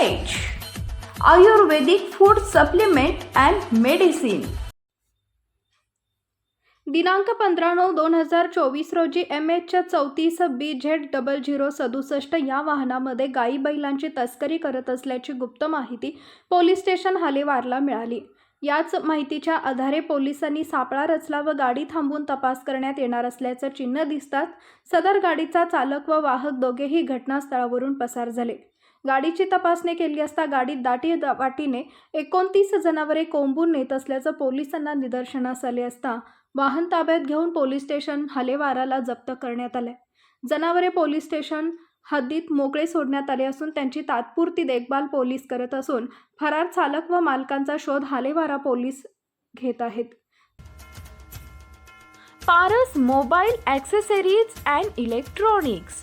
Ayurvedic food supplement and medicine दिनांक पंधरा नऊ दोन हजार चोवीस रोजी एम एचच्या चौतीस बी झेड डबल झिरो सदुसष्ट या वाहनामध्ये गाई बैलांची तस्करी करत असल्याची गुप्त माहिती पोलीस स्टेशन हालेवारला मिळाली. याच माहितीच्या आधारे पोलिसांनी सापळा रचला व गाडी थांबवून तपास करण्यात येणार असल्याचं चिन्ह दिसतात सदर गाडीचा चालक व वाहक दोघेही घटनास्थळावरून पसार झाले. गाडीची तपासणी केली असता गाडीत दाटी वाटीने एकोणतीस जनावरे कोंबून नेत असल्याचं पोलिसांना निदर्शनास आले असता वाहन ताब्यात घेऊन पोलीस स्टेशन हलेवाराला जप्त करण्यात आले. जनावरे पोलीस स्टेशन हद्दीत मोकळे सोडण्यात आले असून त्यांची तात्पुरती देखभाल पोलीस करत असून फरार चालक व मालकांचा शोध हालेवारा पोलीस घेत आहेत. Paras mobile accessories and electronics